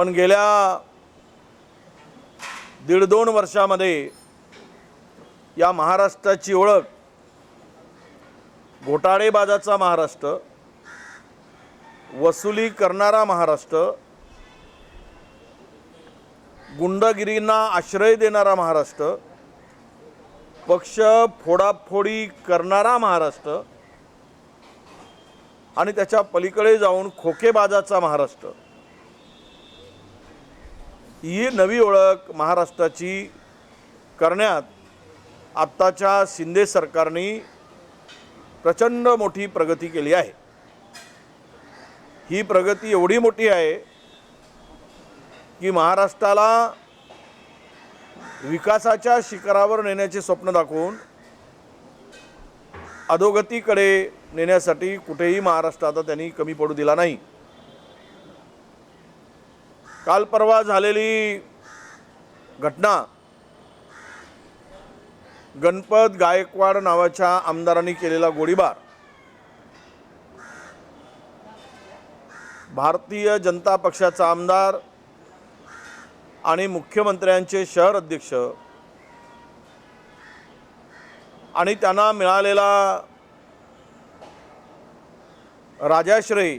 पण गेल्या दीड दोन वर्षामध्ये या महाराष्ट्राची ओळख घोटाळेबाजाचा महाराष्ट्र वसुली करणारा महाराष्ट्र गुंडगिरींना आश्रय देणारा महाराष्ट्र पक्ष फोडाफोडी करणारा महाराष्ट्र आणि त्याच्या पलीकडे जाऊन खोकेबाजाचा महाराष्ट्र. ही नवी ओळख महाराष्ट्राची करण्यात आत्ताच्या शिंदे सरकारने प्रचंड मोठी प्रगती केली आहे. ही प्रगती एवढी मोठी आहे की महाराष्ट्राला विकासाच्या शिखरावर नेण्याचे स्वप्न दाखवून अधोगतीकडे नेण्यासाठी कुठेही महाराष्ट्र आता त्यांनी कमी पडू दिला नाही. काल परवा झालेली घटना गणपत गायकवाड नावाच्या आमदारांनी केलेला गोळीबार. भारतीय जनता पक्षाचा आमदार आणि मुख्यमंत्र्यांचे शहर अध्यक्ष आणि त्यांना मिळालेला राजाश्रय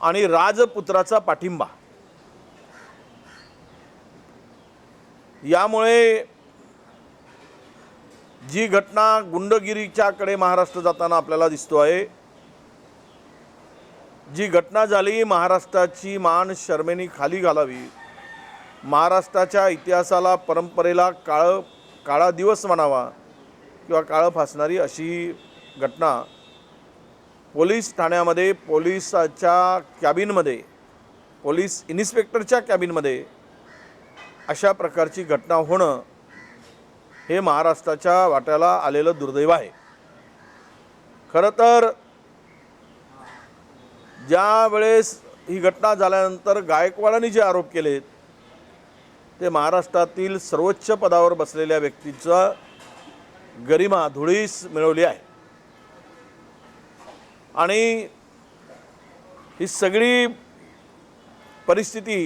आणि राजपुत्राचा पाठिंबा. यामुळे जी घटना गुंडगिरीच्याकडे महाराष्ट्र जाताना आपल्याला दिसतो आहे जी घटना झाली महाराष्ट्राची मान शर्मेनी खाली घालावी महाराष्ट्राच्या इतिहासाला परंपरेला काळ काळा दिवस म्हणावा किंवा काळं फासणारी अशी घटना पोलीस ठाण्यामध्ये पोलिसाच्या कॅबिनमध्ये पोलीस इन्स्पेक्टरच्या कॅबिनमध्ये अशा प्रकारची घटना होणं हे महाराष्ट्राच्या वाट्याला आलेलं दुर्दैव आहे. खरं तर ज्या वेळेस ही घटना झाल्यानंतर गायकवाडांनी जे आरोप केलेत ते महाराष्ट्रातील सर्वोच्च पदावर बसलेल्या व्यक्तीचा गरिमा धुळीस मिळवली आहे. आणि ही सगळी परिस्थिती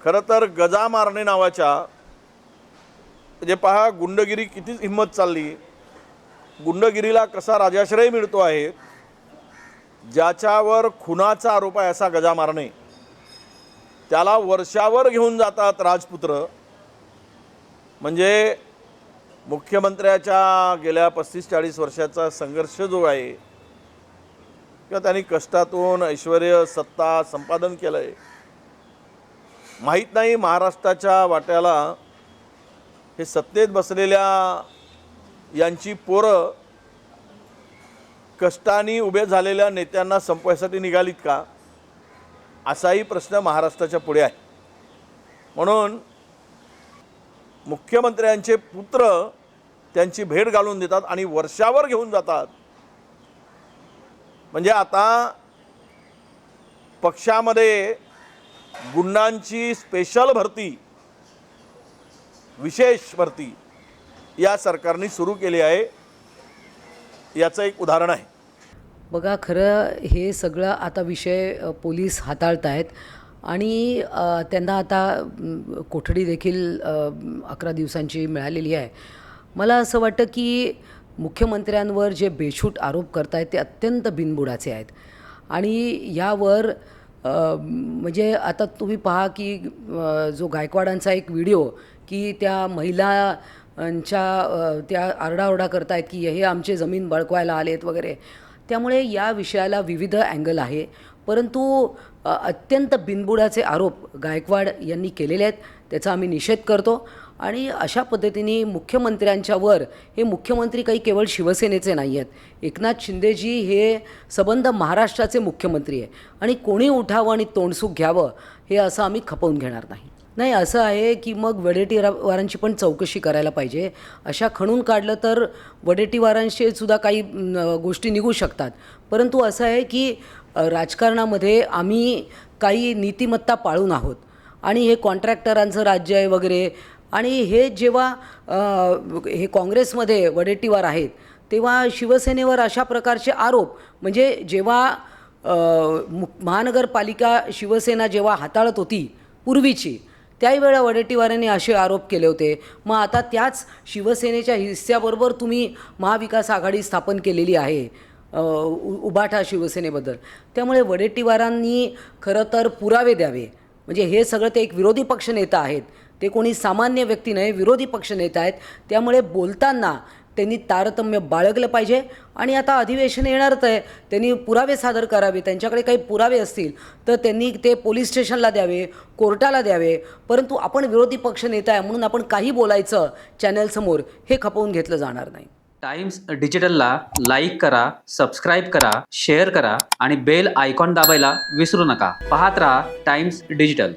खरं तर गजा मारणे नावाच्या म्हणजे पहा गुंडगिरी किती हिंमत चालली. गुंडगिरीला कसा राजाश्रय मिळतो आहे ज्याच्यावर खुनाचा आरोप आहे असा गजा मारणे त्याला वर्षावर घेऊन जातात राजपुत्र. म्हणजे मुख्यमंत्र्याच्या गेल्या पस्तीस चाळीस वर्षाचा संघर्ष जो आहे किंवा त्यांनी कष्टातून ऐश्वर सत्ता संपादन केलं आहे माहीत नाही महाराष्ट्राच्या वाट्याला हे सत्तेत बसलेल्या यांची पोरं कष्टाने उभे झालेल्या नेत्यांना संपवायसाठी निघालीत का? असाही प्रश्न महाराष्ट्राच्या पुढे आहे. म्हणून मुख्यमंत्र्यांचे पुत्र त्यांची भेट घालून देतात आणि वर्षावर घेऊन जातात. म्हणजे आता पक्षामध्ये गुंडांची स्पेशल भरती विशेष भरती या सरकारने सुरू केली आहे. याचं एक उदाहरण आहे. बघा खरं हे सगळं आता विषय पोलीस हाताळत आहेत आणि त्यांना आता कोठडी देखील अकरा दिवसांची मिळालेली आहे. मला असं वाटतं की मुख्यमंत्र्यांवर जे बेछूट आरोप करतायत ते अत्यंत बिनबुडाचे आहेत. आणि यावर म्हणजे आता तुम्ही पहा की जो गायकवाडांचा एक व्हिडिओ की त्या महिलांच्या त्या आरडाओरडा करतायत की हे आमचे जमीन बळकवायला आलेत वगैरे. त्यामुळे या विषयाला विविध अँगल आहे. परंतु अत्यंत बिनबुडाचे आरोप गायकवाड यांनी केलेले आहेत. त्याचा आम्ही निषेध करतो. आणि अशा पद्धतीने मुख्यमंत्र्यांच्यावर हे मुख्यमंत्री काही केवळ शिवसेनेचे नाही आहेत. एकनाथ शिंदेजी हे सबंध महाराष्ट्राचे मुख्यमंत्री आहे आणि कोणी उठावं आणि तोंडसूक घ्यावं हे असं आम्ही खपवून घेणार नाही. नाही असं आहे की मग वडेटीवारांची पण चौकशी करायला पाहिजे. अशा खणून काढलं तर वडेटीवारांशी सुद्धा काही गोष्टी निघू शकतात. परंतु असं आहे की राजकारणामध्ये आम्ही काही नीतिमत्ता पाळून आहोत. आणि हे कॉन्ट्रॅक्टरांचं राज्य आहे वगैरे आणि हे जेव्हा हे काँग्रेसमध्ये वडेट्टीवार आहेत तेव्हा शिवसेनेवर अशा प्रकारचे आरोप म्हणजे जेव्हा महानगरपालिका शिवसेना जेव्हा हाताळत होती पूर्वीची त्याही वेळा वडेट्टीवारांनी असे आरोप केले होते. मग आता त्याच शिवसेनेच्या हिस्स्याबरोबर तुम्ही महाविकास आघाडी स्थापन केलेली आहे उ- उबाठा शिवसेनेबद्दल. त्यामुळे वडेट्टीवारांनी खरं तर पुरावे द्यावे. म्हणजे हे सगळं ते एक विरोधी पक्षनेता आहेत. ते कोणी सामान्य व्यक्ती नाही विरोधी पक्षनेता आहेत. त्यामुळे बोलताना त्यांनी तारतम्य बाळगलं पाहिजे. आणि आता अधिवेशन येणारच आहे. त्यांनी पुरावे सादर करावे. त्यांच्याकडे काही पुरावे असतील तर त्यांनी ते पोलीस स्टेशनला द्यावे कोर्टाला द्यावे. परंतु आपण विरोधी पक्षनेता आहे म्हणून आपण काही बोलायचं चॅनलसमोर हे खपवून घेतलं जाणार नाही. टाइम्स डिजिटलला लाईक करा सबस्क्राईब करा शेअर करा आणि बेल आयकॉन दाबायला विसरू नका. पाहत राहा टाइम्स डिजिटल